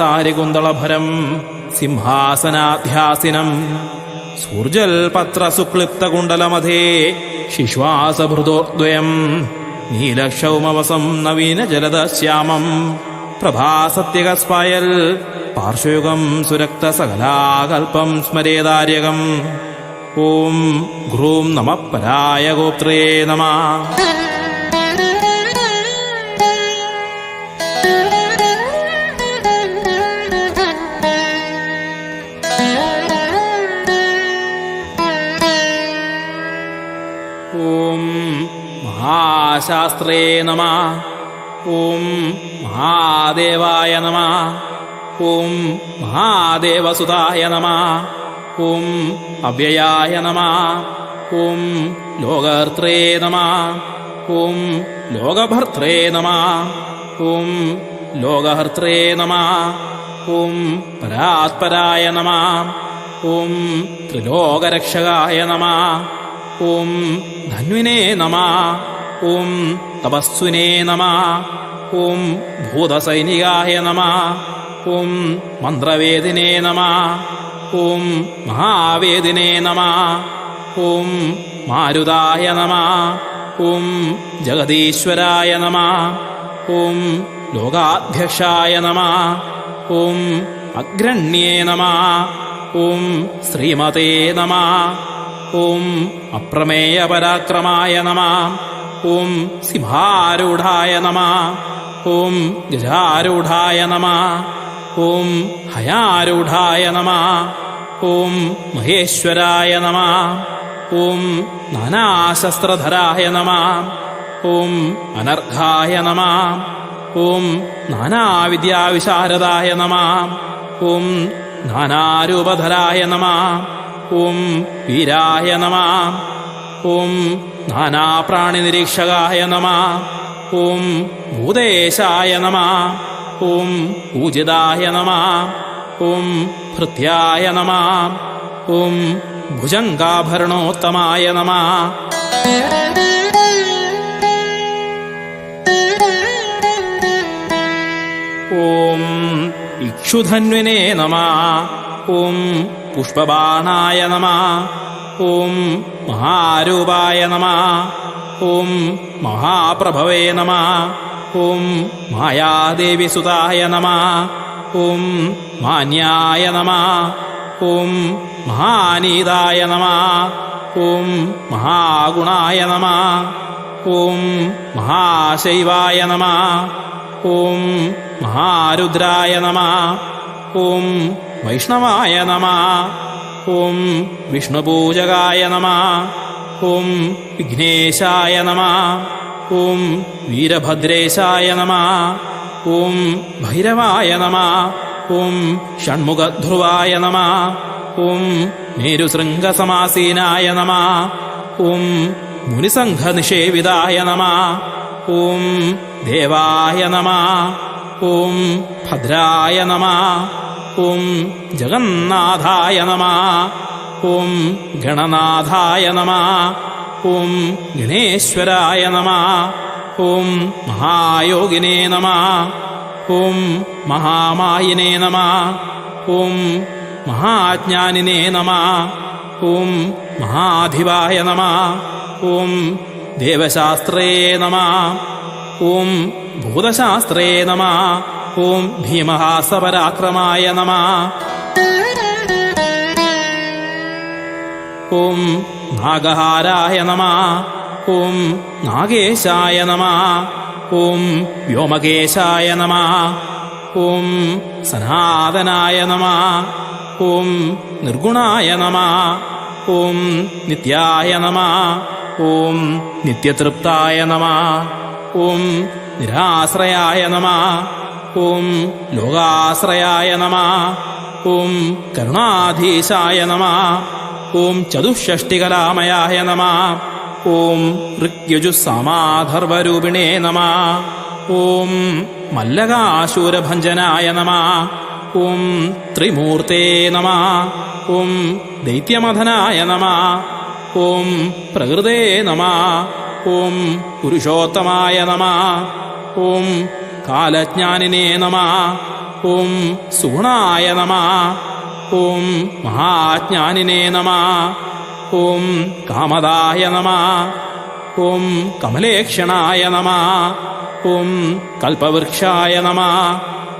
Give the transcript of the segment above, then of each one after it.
കാരാളവിസാരി സിംഹാസനാധ്യാസിനം. സിംഹാസനാധ്യാസിനം സൂർജൽപത്രസുക്ലിപ്തകുണ്ടലമധേ ശിശ്വാസഭൃതോദ്വയം. നീലക്ഷൗമവസം നവീനജലദശ്യാമം. പ്രഭാസത്യകസ്പായൽ പാർശ്വയുഗം സുരക്തസകലാകൽപ്പം സ്മരേതാര്യകം. ഓം groom നമ പരായ ഗോത്രേ നമ. മഹാശാസ്ത്രേ നമ ഓം മഹാദേവായ നമ ഓം മഹാദേവസുതായ നമ ഓം അവ്യയായ നമ ഓം ലോകർത്രേ നമ ഓം ലോകഭർത്രേ നമ ഓം ലോകഹർത്രേ നമ ഓം പരാത്പരായ നമ ഓം ത്രിലോകരക്ഷകായ നമ ഓം ധന്വിനേ നമ ഓം തപസ്വിനേ നമ ഓം ഭൂതസൈനികായ നമ ഓം മന്ത്രവേദിനേ നമ ഓം മഹാവേദിനേ നമ ഓം മാരുതായ നമ ഓം ജഗദീശ്വരായ നമ ഓം ലോകാധ്യക്ഷായ നമ ഓം അഗ്രണ്യേ നമ ഓം ശ്രീമതേ നമ ഓം അപ്രമേയ പരാക്രമായ നമ. ഓം സിംഹാരൂഢായ നമ. ഓം ഗജാരൂഢായ നമ. ഓം ഹയാരൂഢായ നമ. ഓം മഹേശ്വരായ നമ. ഓം നാനാശസ്ത്രധരായ നമ. ഓം അനർഘായ നമ. ഓം നാനാവിദ്യാവിശാരദായ നമ. ഓം നാനാരൂപധരായ നമ. ഓം വീരായ നമ. ഓം നാനാപ്രാണിനിരീക്ഷകായ നമ. ഓം ഭൂതേശായ നമ. ഓം പൂജിതായ നമ. ഓം ഭൃത്യായ നമ. ഓം ഭുജംഗാഭരണോത്തമായ നമ. ഓം ഇക്ഷുധന്വിനേ നമ. ഓം പുഷ്പബാണായ നമ. ഓം മഹാരൂപായ നമ. ഓം മഹാപ്രഭവേ നമ. ഓം മായാദേവിസുതായ നമ. ഓം മാന്യായ നമ. ഓം മഹാനീതായ നമ. ഓം മഹാഗുണായ നമ. ഓം മഹാശൈവായ നമ. ഓം മഹാരുദ്രായ നമ. ഓം വൈഷ്ണവായ നമ ഓം വിഷ്ണുപൂജകായ നമ ഓം വിഘ്നേശായ നമ ഓം വീരഭദ്രേശായ നമ ഓം ഭൈരവായ നമ ഓം ഷൺമുഖധ്രുവായ നമ ഓം മേരുശൃംഗസമാസീനായ നമ ഓം മുനിസംഘനിഷേവിതായ നമ ഓം ദേവായ നമ ഓം ഭദ്രായ നമ ഓം ജഗന്നാഥായ നമ. ഓം ഗണനാഥായ നമ. ഓം ഗണേശ്വരായ നമ. ഓം മഹായോഗിനേ നമ. ഓം മഹാമായിനേ നമ. ഓം മഹാജ്ഞാനിനേ നമ. ഓം മഹാധിവായ നമ. ഓം ദേവശാസ്ത്രേ നമ. ഓം ഭൂതശാസ്ത്രേ നമ. ഓം ഭീമഹാസപരാക്രമായ നമ. ഓം നാഗഹാരായ നമ. ഓം നാഗേശായ നമ. ഓം വ്യോമകേശായ നമ. ഓം സനാതനായ നമ. ഓം നിർഗുണായ നമ. ഓം നിത്യായ നമ. ഓം നിത്യതൃപ്തായ നമ. ഓം നിരാശ്രയായ നമ. ഓം ലോകാശ്രയായ നമ. ഓം കരുണാധീശായ നമ. ഓം ചതുഷ്ഷഷ്ടികലാമയായ നമ. ഓം ഋഗ്യജുസാമാധർവരൂപിണേ നമ. ഓം മല്ലകാശൂരഭഞ്ജനായ നമ. ഓം ത്രിമൂർത്തേ നമ. ഓം ദൈത്യമഥനായ നമ. ഓം പ്രകൃതേ നമ. ഓം പുരുഷോത്തമായ നമ. ഓം കാലജ്ഞാനിനേ നമ. ഓം സുഗുണായ നമ. ഓം മഹാജ്ഞാനിനേ നമ. ഓം കാമദായ നമ. ഓം കമലേക്ഷണായ നമ. ഓം കൽപവൃക്ഷായ നമ.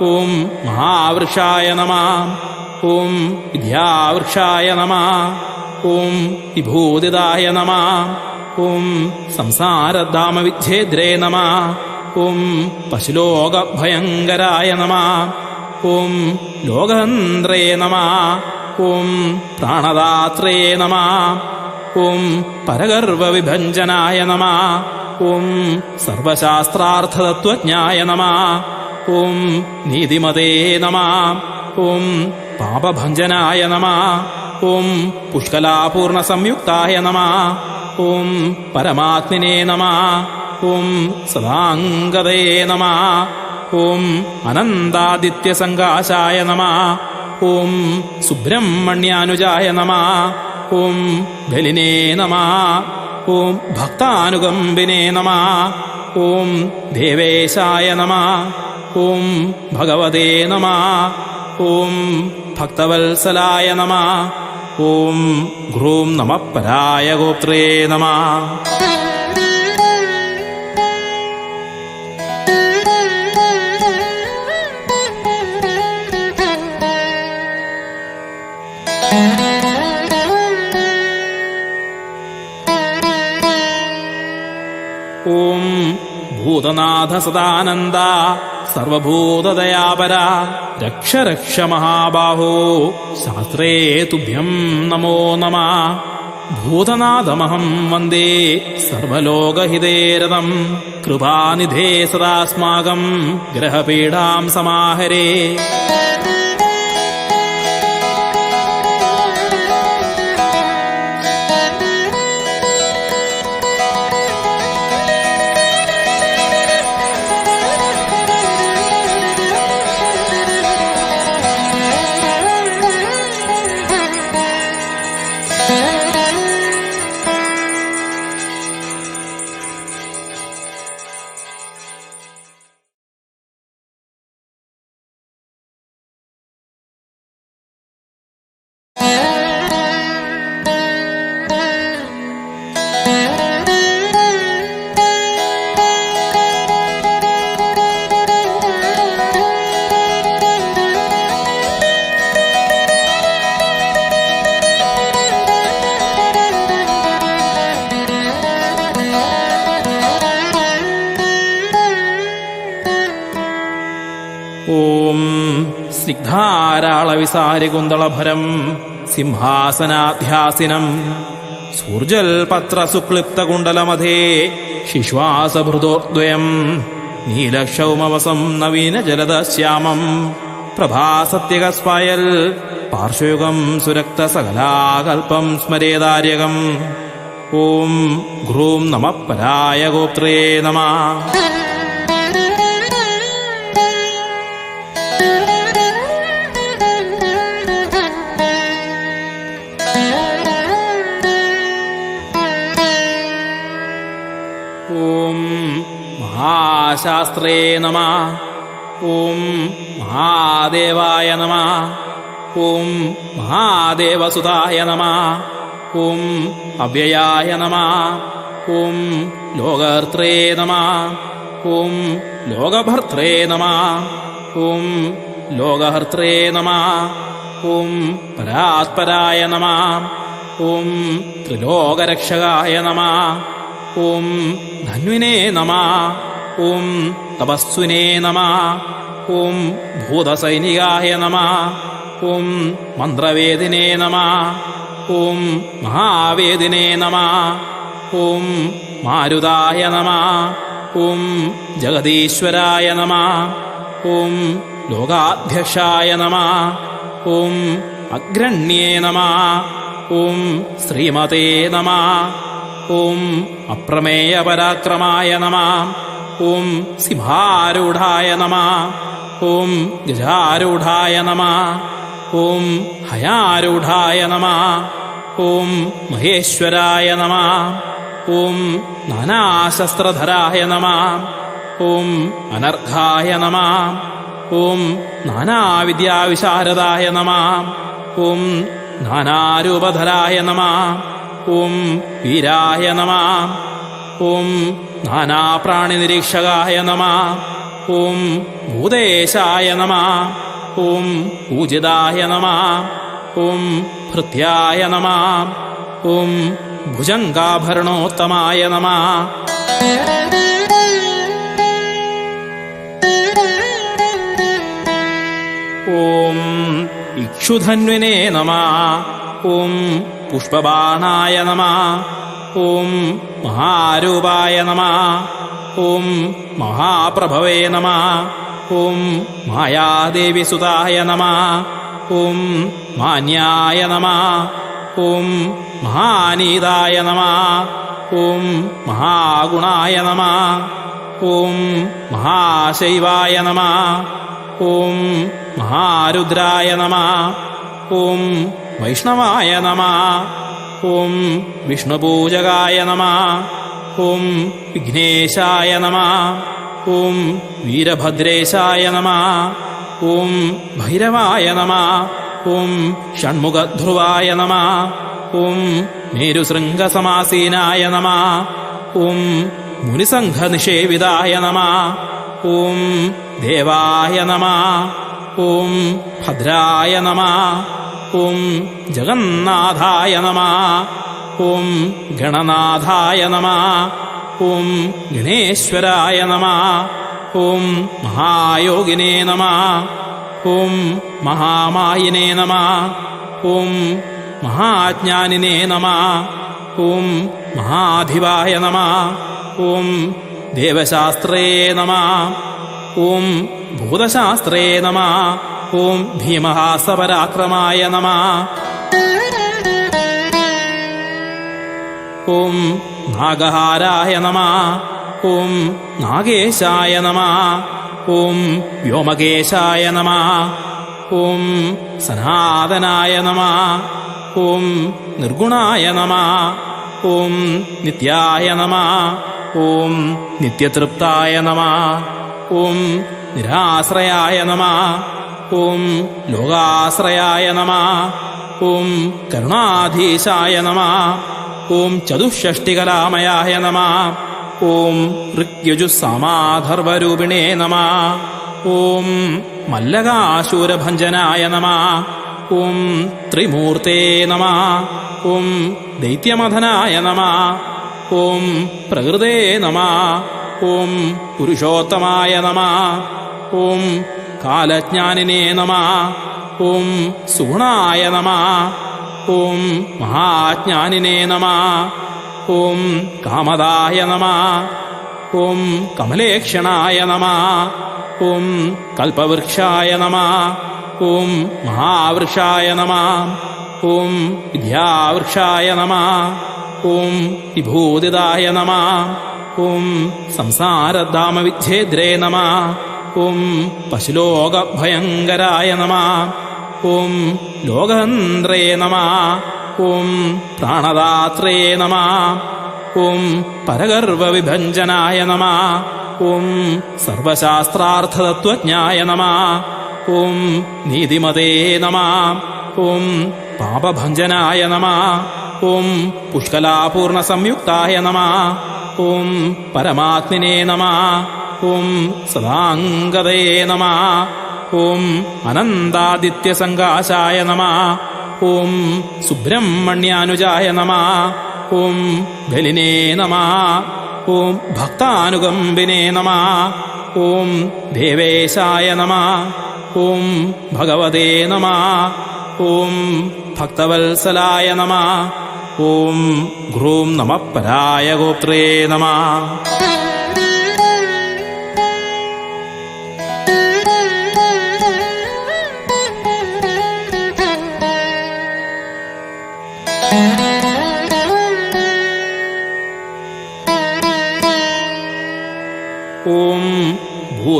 ഓം മഹാവൃക്ഷായ നമ. ഓം വിദ്യാവൃക്ഷായ നമ. ഓം വിഭൂതിദായ നമ. ഓം സംസാരധാമവിച്ഛേദ്രേ നമ. ഓം പശുലോകഭയങ്കരായ നമ. ഓം ലോകതന്ത്രേ നമ. ഓം പ്രാണദാത്രേ നമ. ഓം പരഗർവവിഭഞ്ജനായ നമ. ഓം സർവശാസ്ത്രാർത്ഥതത്വജ്ഞായ നമ. ഓം നീതിമതേ നമ. ഓം പാപഭഞ്ജനായ നമ. ഓം പുഷ്കലാപൂർണ സംയുക്തായ നമ. ഓം പരമാത്മിനേ നമ. ഓം സദാംഗതേ നമ. ഓം അനന്താദിത്യസങ്കാശായ നമ. ഓം സുബ്രഹ്മണ്യാനുജായ നമ. ഓം ബലിനേ നമ. ഓം ഭക്താനുകമ്പിനേ നമ. ഓം ദേവേശായ നമ. ഓം ഭഗവതേ നമ. ഓം ഭക്തവത്സലായ നമ. ഓം ഗ്രൂം നമ പരായ ഗോത്രേ നമ. ഓം ഭൂതനാഥ സദാനന്ദ സർവഭൂതദയാപര രക്ഷ രക്ഷ മഹാബാഹോ ശാസ്ത്രേ തുഭ്യം നമോ നമ ഭൂതനാഥമഹം വന്ദേ സർവലോകഹിതേരതം കൃപാനിധേ സദാസ്മാകം ഗ്രഹപീഠാം സമാഹരേ ഓം സ്നിഗ്ധാരാളവിസാരികുന്തളഭരം സിംഹാസനാധ്യാസിനം. സൂർജൽപത്രസുക്ലിപ്തകുണ്ടലമധേ ശിശ്വാസഭൃതോദ്വയം. നീലക്ഷൗമവസം നവീനജലദശ്യാമം പ്രഭാസത്യകസ്പായൽ പാർശ്വയുഗം സുരക്തസകലാകൽപ്പം സ്മരേതാര്യകം. ഓം ഗ്രൂം നമ പരായ ഗോത്രേ നമ. शास्त्रे नमः। ॐ महादेवाय नमः। ॐ महादेवसुताय नमः। ॐ अव्ययाय नमः। ॐ लोकर्त्रे नमः। ॐ लोकभर्त्रे नमः। ॐ लोकहर्त्रे नमः। ॐ परात्पराय नमः। ॐ त्रिलोकरक्षकाय नमः। ॐ धन्विने नमः। ഓം തപസ്സുനേ നമ. ഓം ഭൂതസൈനികായ നമ. ഓം മന്ത്രവേദിനേ നമ. ഓം മഹാവേദിനേ നമ. ഓം മാരുതായ നമ. ഓം ജഗദീശ്വരായ നമ. ഓം ലോകാധ്യക്ഷായ നമ. ഓം അഗ്രണ്യേ നമ. ഓം ശ്രീമതേ നമ. ഓം അപ്രമേയപരാക്രമായ നമ. ഓം സിംഹാരൂഢായ നമ. ഓം ഗജാരൂഢായ നമ. ഓം ഹയാരൂഢായ നമ. ഓം മഹേശ്വരായ നമ. ഓം നാനാശസ്ത്രധരായ നമ. ഓം അനർഘായ നമ. ഓം നാനാവിദ്യാവിശാരദായ നമ. ഓം നാനാരൂപധരായ നമ. ഓം വീരായ നമ. ॐ नानाप्राणिनिरीक्षकाय नमः। ॐ भूदेशाय नमः। ॐ पूजिताय नमः। ॐ हृत्याय नमः। ॐ भुजङ्गाभरणोत्तमाय नमः। ॐ इक्षुधन्विने नमः। ॐ पुष्पबाणाय नमः। ഓം മഹാരൂപായ നമ. ഓം മഹാപ്രഭവേ നമ. ഓം മായാദേവി സുതായ നമ. ഓം മാന്യായ നമ. ഓം മഹാനീതായ നമ. ഓം മഹാഗുണായ നമ. ഓം മഹാശൈവായ നമ. ഓം മഹാരുദ്രായ നമ. ഓം വൈഷ്ണവായ നമ. ഓം വിഷ്ണുപൂജകായ നമ ഓം വിഘ്നേശായ നമ ഓം വീരഭദ്രേശായ നമ ഓം ഭൈരവായ നമ ഓം ഷൺമുഖധ്രുവായ നമ ഓം മേരുശൃംഗസമാസീനായ നമ ഓം മുനിസംഘനിഷേവിതായ നമ ഓം ദേവായ നമ ഓം ഭദ്രായ നമ ഓം ജഗന്നാഥായ നമ ഓം ഗണനാഥായ നമ ഓം ഗണേശ്വരായ നമ ഓം മഹായോഗിനേ നമ ഓം മഹാമായിനേ നമ ഓം മഹാജ്ഞാനിനേ നമ ഓം മഹാധിവായ നമ ഓം ദേവശാസ്ത്രേ നമ ഓം ഭൂതശാസ്ത്രേ നമ ഓം ഭീമഹാസപരാക്രമായ നമ. ഓം നാഗഹാരായ നമ. ഓം നാഗേശായ നമ. ഓം വ്യോമകേശായ നമ. ഓം സനാതനായ നമ. ഓം നിർഗുണായ നമ. ഓം നിത്യായ നമ. ഓം നിത്യതൃപ്തായ നമ. ഓം നിരാശ്രയായ നമ. ഓം ലോകാശ്രയായ നമ. ഓം കരുണാധീശായ നമ. ഓം ചതുഷ്ഷ്ടികലാമയായ നമ. ഓം ഋഗ്യജുസമാധർവരൂപിണേ നമ. ഓം മല്ലകാശൂരഭഞ്ജനായ നമ. ഓം ത്രിമൂർത്തേ നമ. ഓം ദൈത്യമഥനായ നമ. ഓം പ്രകൃതേ നമ. ഓം പുരുഷോത്തമായ നമ. ഓം കാലജ്ഞാനിനേ നമ. ഓം സുഗുണായ നമ. ഓം മഹാജ്ഞാനിനെ നമ. ഓം കാമദായ നമ. ഓം കമലേക്ഷണായ നമ. ഓം കൽപവൃക്ഷായ നമ. ഓം മഹാവൃക്ഷായ നമ. ഓം വിദ്യാവൃക്ഷായ നമ. ഓം വിഭൂതിദായ നമ. ഓം സംസാരധാമവിച്ഛേദ്രേ നമ. ഓം പശുലോകഭയങ്കരായ നമ. ഓം ലോകതന്ത്രേ നമ. ഓം പ്രാണദാത്രേ നമ. ഓം പരഗർവവിഭഞ്ജനായ നമ. ഓം സർവശാസ്ത്രാർത്ഥതത്വജ്ഞായ നമ. ഓം നീതിമതേ നമ. ഓം പാപഭഞ്ജനായ നമ. ഓം പുഷ്കലാപൂർണ സംയുക്തായ നമ. ഓം പരമാത്മിനേ നമ. ഓം സദാംഗതേ നമ. ഓം അനന്താദിത്യസങ്കാശായ നമ. ഓം സുബ്രഹ്മണ്യാനുജായ നമ. ഓം ബലിനേ നമ. ഓം ഭക്താനുകമ്പിനേ നമ. ഓം ദേവേശായ നമ. ഓം ഭഗവതേ നമ. ഓം ഭക്തവത്സലായ നമ. ഓം ഗ്രൂം നമ പരായ ഗോത്രേ നമ.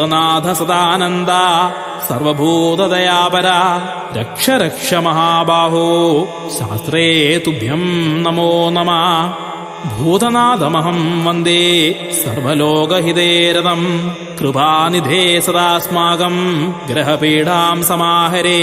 ഭൂതനാഥ സദാനന്ദ സർവഭൂതദയാപര രക്ഷ രക്ഷ മഹാബാഹോ ശാസ്ത്രേ തുഭ്യം നമോ നമ. ഭൂതനാഥമഹം വന്ദേ സർവലോകഹിതേരതം കൃപാനിധേ സദാസ്മാകം ഗ്രഹപീഠാം സമാഹരേ.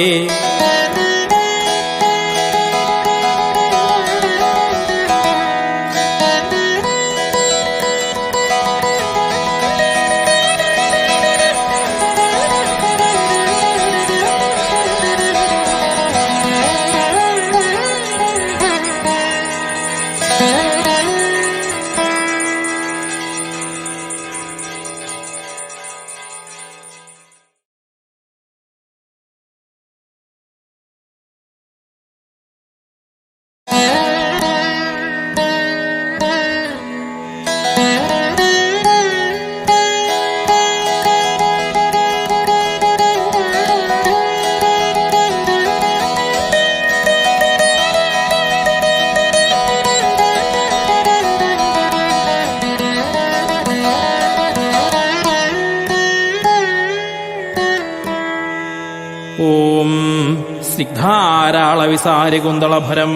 സ്നിഗ്ധാരാളവിസാരികുന്തളഭരം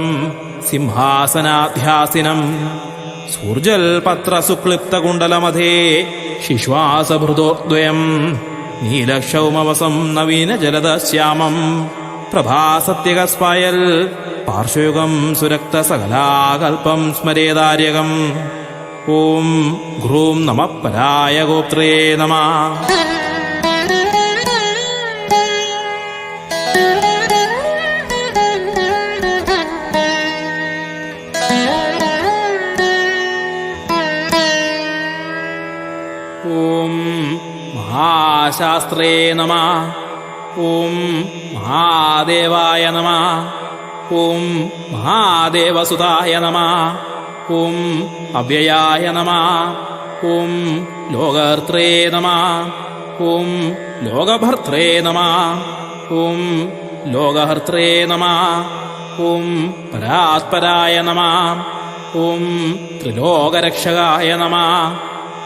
സിംഹാസനാധ്യാസിനം. സൂർജൽ സൂർജൽപത്രസുക്ലിപ്തകുണ്ടലമധേ ശിശ്വാസഭൃതോദ്വയം. നീലക്ഷൗമവസം നവീനജലദശ്യാമം പ്രഭാസത്യകസ്പായൽ പാർശ്വയുഗം സുരക്തസകലാകൽപ്പം സ്മരേതാര്യകം. ഓം ഘ്രൂം നമ പരായ ഗോത്രേ നമ. മഹാശാസ്ത്രേ നമ. ഓം മഹാദേവായ നമ. ഓം മഹാദേവസുതായ നമ. ഓം അവ്യയായ നമ. ഓം ലോകർത്രേ നമ. ഓം ലോകഭർത്രേ നമ. ഓം ലോകഹർത്രേ നമ. ഓം പരാത്പരായ നമ. ഓം ത്രിലോകരക്ഷകായ നമ.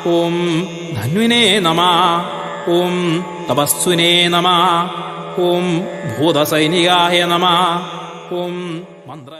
ഓം ധന്വിനേ നമ. ഓം തപസ്വിനേ നമ. ഓം ഭൂതസൈനികായ നമ. ഓം മന്ത്ര